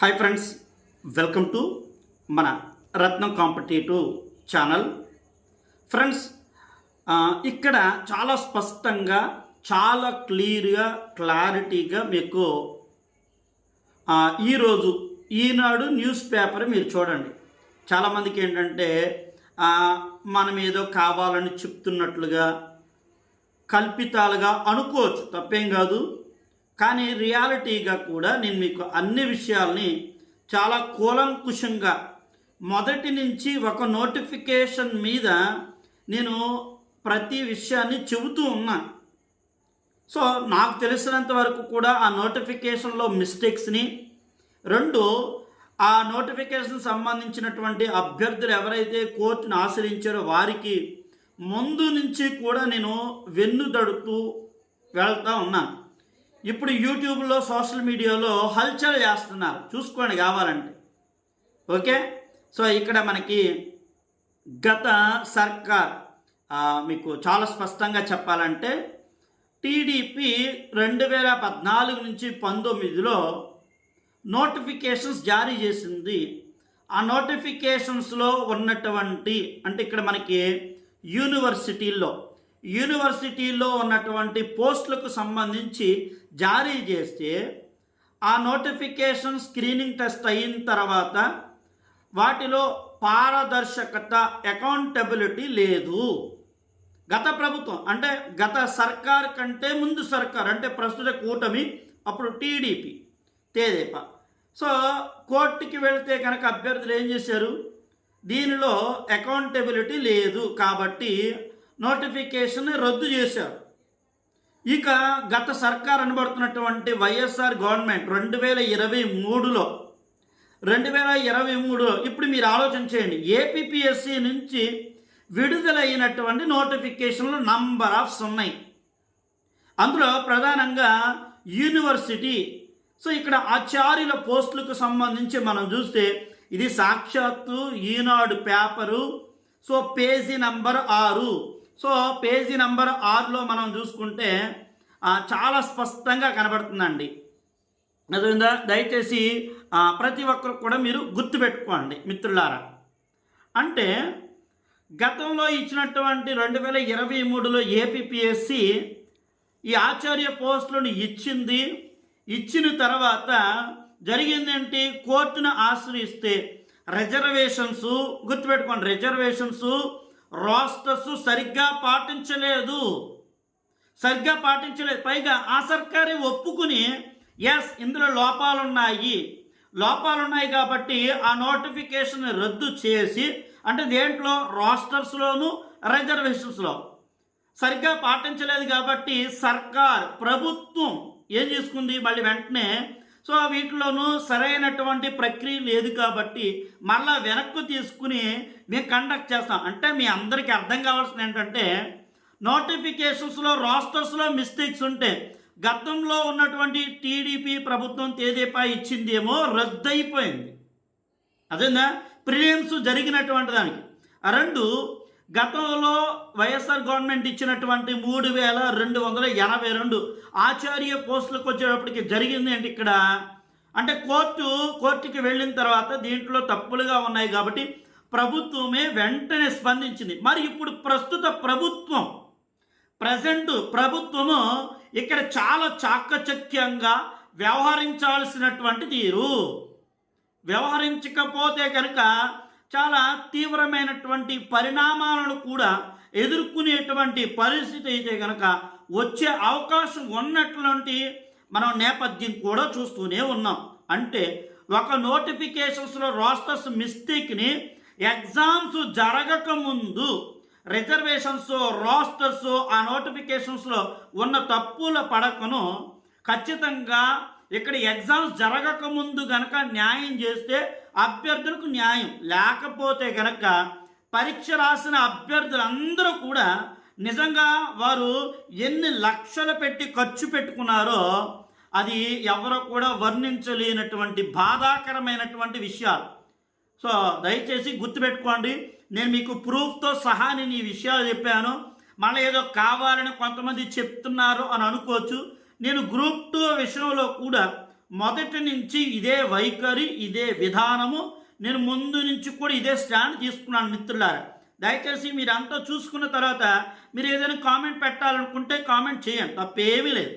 Hi friends welcome to మన రత్నం competitive channel. Friends ఇక్కడ చాలా స్పష్టంగా చాలా క్లియర్గా క్లారిటీగా మీకు ఈరోజు ఈనాడు న్యూస్ పేపర్ మీరు చూడండి. చాలామందికి ఏంటంటే మనం ఏదో కావాలని చెప్తున్నట్లుగా కల్పితాలుగా అనుకోవచ్చు. తప్పేం కాదు. కానీ రియాలిటీగా కూడా నేను మీకు అన్ని విషయాల్ని చాలా కూలంకుషంగా మొదటి నుంచి ఒక నోటిఫికేషన్ మీద నేను ప్రతి విషయాన్ని చెబుతూ ఉన్నా. సో నాకు తెలిసినంత వరకు కూడా ఆ నోటిఫికేషన్లో మిస్టేక్స్ని రెండు ఆ నోటిఫికేషన్ సంబంధించినటువంటి అభ్యర్థులు ఎవరైతే కోర్టును ఆశ్రయించారో వారికి ముందు నుంచి కూడా నేను వెన్నుదడుతూ వెళ్తూ ఉన్నాను. ఇప్పుడు యూట్యూబ్లో సోషల్ మీడియాలో హల్చల్ చేస్తున్నారు. చూసుకోండి కావాలంటే. ఓకే? సో ఇక్కడ మనకి గత సర్కార్ మీకు చాలా స్పష్టంగా చెప్పాలంటే టీడీపీ రెండు వేల పద్నాలుగు నుంచి పంతొమ్మిదిలో నోటిఫికేషన్స్ జారీ చేసింది. ఆ నోటిఫికేషన్స్లో ఉన్నటువంటి అంటే ఇక్కడ మనకి యూనివర్సిటీల్లో యూనివర్సిటీల్లో ఉన్నటువంటి పోస్టులకు సంబంధించి జారీ చేస్తే ఆ నోటిఫికేషన్ స్క్రీనింగ్ టెస్ట్ అయిన తర్వాత వాటిలో పారదర్శకత అకౌంటబిలిటీ లేదు. గత ప్రభుత్వం అంటే గత సర్కార్ కంటే ముందు సర్కార్ అంటే ప్రస్తుత కూటమి అప్పుడు టీడీపీ తేదేపా. సో కోర్టుకి వెళితే కనుక అభ్యర్థులు ఏం చేశారు? దీనిలో అకౌంటబిలిటీ లేదు. కాబట్టి నోటిఫికేషన్ రద్దు చేశారు. ఇక గత సర్కార్ అనబడుతున్నటువంటి వైఎస్ఆర్ గవర్నమెంట్ రెండు వేల ఇరవై మూడులో రెండు వేల ఇరవై మూడులో ఇప్పుడు మీరు ఆలోచన చేయండి. ఏపీపీఎస్సి నుంచి విడుదలైనటువంటి నోటిఫికేషన్లు నంబర్ ఆఫ్స్ ఉన్నాయి. అందులో ప్రధానంగా యూనివర్సిటీ. సో ఇక్కడ ఆచార్యుల పోస్టులకు సంబంధించి మనం చూస్తే ఇది సాక్షాత్తు Eenadu paper. So page number ఆరు. సో పేజీ నంబర్ ఆరులో మనం చూసుకుంటే చాలా స్పష్టంగా కనబడుతుందండి. అదేవిధంగా దయచేసి ప్రతి ఒక్కరు కూడా మీరు గుర్తుపెట్టుకోండి మిత్రులారా. అంటే గతంలో ఇచ్చినటువంటి రెండు వేల ఇరవై మూడులో ఏపీపీఎస్సి ఈ ఆచార్య పోస్టులను ఇచ్చింది. ఇచ్చిన తర్వాత జరిగిందేంటి? కోర్టును ఆశ్రయిస్తే రిజర్వేషన్స్ గుర్తుపెట్టుకోండి రిజర్వేషన్స్ రోస్టర్స్ సరిగ్గా పాటించలేదు. సరిగ్గా పాటించలేదు. పైగా ఆ సర్కారే ఒప్పుకుని ఎస్ ఇందులో లోపాలున్నాయి. లోపాలున్నాయి కాబట్టి ఆ నోటిఫికేషన్ రద్దు చేసి అంటే దేంట్లో? రోస్టర్స్లోను రిజర్వేషన్స్లో. సరిగ్గా పాటించలేదు కాబట్టి సర్కార్ ప్రభుత్వం ఏం చేసుకుంది? మళ్ళీ వెంటనే సో వీటిలోనూ సరైనటువంటి ప్రక్రియ లేదు కాబట్టి మళ్ళా వెనక్కు తీసుకుని మేము కండక్ట్ చేస్తాం. అంటే మీ అందరికీ అర్థం కావాల్సింది ఏంటంటే నోటిఫికేషన్స్లో రాస్టర్స్లో మిస్టేక్స్ ఉంటే గతంలో ఉన్నటువంటి టీడీపీ ప్రభుత్వం తేదీపా ఇచ్చిందేమో రద్దయిపోయింది. అదేనా ప్రిలియమ్స్ జరిగినటువంటి దానికి. ఆ రెండు గతంలో వైఎస్ఆర్ గవర్నమెంట్ ఇచ్చినటువంటి మూడు వేల రెండు వందల ఎనభై రెండు ఆచార్య పోస్టులకు వచ్చేటప్పటికి జరిగింది ఏంటి ఇక్కడ. అంటే కోర్టు కోర్టుకి వెళ్ళిన తర్వాత దీంట్లో తప్పులుగా ఉన్నాయి కాబట్టి ప్రభుత్వమే వెంటనే స్పందించింది. మరి ఇప్పుడు ప్రస్తుత ప్రభుత్వం ప్రజెంట్ ప్రభుత్వము ఇక్కడ చాలా చాకచక్యంగా వ్యవహరించాల్సినటువంటి తీరు. వ్యవహరించకపోతే కనుక చాలా తీవ్రమైనటువంటి పరిణామాలను కూడా ఎదుర్కొనేటువంటి పరిస్థితి అయితే కనుక వచ్చే అవకాశం ఉన్నటువంటి మనం నేపథ్యం కూడా చూస్తూనే ఉన్నాం. అంటే ఒక నోటిఫికేషన్స్లో రోస్టర్స్ మిస్టేక్ని ఎగ్జామ్స్ జరగక ముందు రిజర్వేషన్స్ రోస్టర్స్ ఆ నోటిఫికేషన్స్లో ఉన్న తప్పుల పడకను ఖచ్చితంగా ఇక్కడ ఎగ్జామ్స్ జరగక ముందు న్యాయం చేస్తే అభ్యర్థులకు న్యాయం. లేకపోతే కనుక పరీక్ష రాసిన అభ్యర్థులందరూ కూడా నిజంగా వారు ఎన్ని లక్షలు పెట్టి ఖర్చు పెట్టుకున్నారో అది ఎవరో కూడా వర్ణించలేనటువంటి బాధాకరమైనటువంటి విషయాలు. సో దయచేసి గుర్తుపెట్టుకోండి నేను మీకు ప్రూఫ్తో సహా నేను ఈ విషయాలు చెప్పాను. మళ్ళీ ఏదో కావాలని కొంతమంది చెప్తున్నారు అని అనుకోవచ్చు. నేను గ్రూప్ టూ విషయంలో కూడా మొదటి నుంచి ఇదే వైఖరి ఇదే విధానము. నేను ముందు నుంచి కూడా ఇదే స్టాండ్ తీసుకున్నాను మిత్రులారా. దయచేసి మీరంతా చూసుకున్న తర్వాత మీరు ఏదైనా కామెంట్ పెట్టాలనుకుంటే కామెంట్ చేయండి. తప్పేమీ లేదు.